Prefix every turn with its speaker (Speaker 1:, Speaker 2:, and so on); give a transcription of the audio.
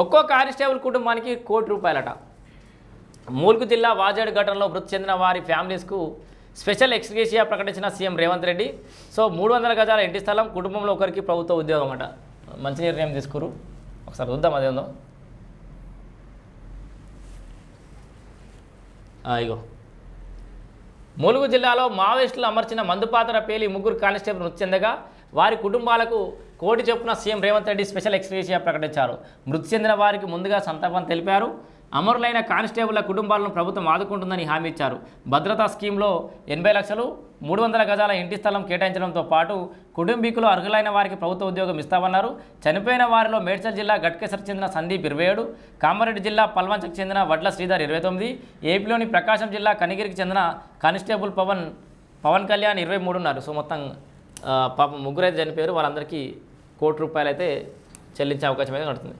Speaker 1: ఒక్కో కానిస్టేబుల్ కుటుంబానికి కోటి రూపాయలట. మూల్గు జిల్లా వాజేడు ఘటనలో మృతి చెందిన వారి ఫ్యామిలీస్కు స్పెషల్ ఎక్స్గ్రేషియా ప్రకటించిన C M Revanth Reddy. So మూడు వందల గజాల ఇంటి స్థలం కుటుంబంలో ఒకరికి ప్రభుత్వ ఉద్యోగం అట మంచి నిర్ణయం తీసుకురు. ఒకసారి చూద్దాం అదేందో ఉందో ఇగో. ములుగు జిల్లాలో మావోయిస్టులు అమర్చిన మందుపాత్ర పేలి ముగ్గురు కానిస్టేబుల్ మృతి చెందగా వారి కుటుంబాలకు కోటి చొప్పున C M Revanth Reddy special ex gratia ప్రకటించారు. మృతి చెందిన వారికి ముందుగా సంతాపం తెలిపారు. అమరులైన కానిస్టేబుల్ల కుటుంబాలను ప్రభుత్వం ఆదుకుంటుందని హామీ ఇచ్చారు. భద్రతా స్కీమ్లో ఎనభై లక్షలు మూడు వందల గజాల ఇంటి స్థలం కేటాయించడంతో పాటు కుటుంబీకులు అర్హులైన వారికి ప్రభుత్వ ఉద్యోగం ఇస్తామన్నారు. చనిపోయిన వారిలో మేడ్చల్ జిల్లా గట్కేసర్ చెందిన సందీప్ ఇరవై ఏడు కామారెడ్డి జిల్లా పల్వంచకు చెందిన వడ్ల శ్రీధర్ ఇరవై తొమ్మిది ఏపీలోని ప్రకాశం జిల్లా కనిగిరికి చెందిన కానిస్టేబుల్ పవన్ పవన్ కళ్యాణ్ ఇరవై మూడు ఉన్నారు సో మొత్తం పాప ముగ్గురైతే చనిపోయారు. వాళ్ళందరికీ కోటి రూపాయలు అయితే చెల్లించే అవకాశం అయితే నడుతుంది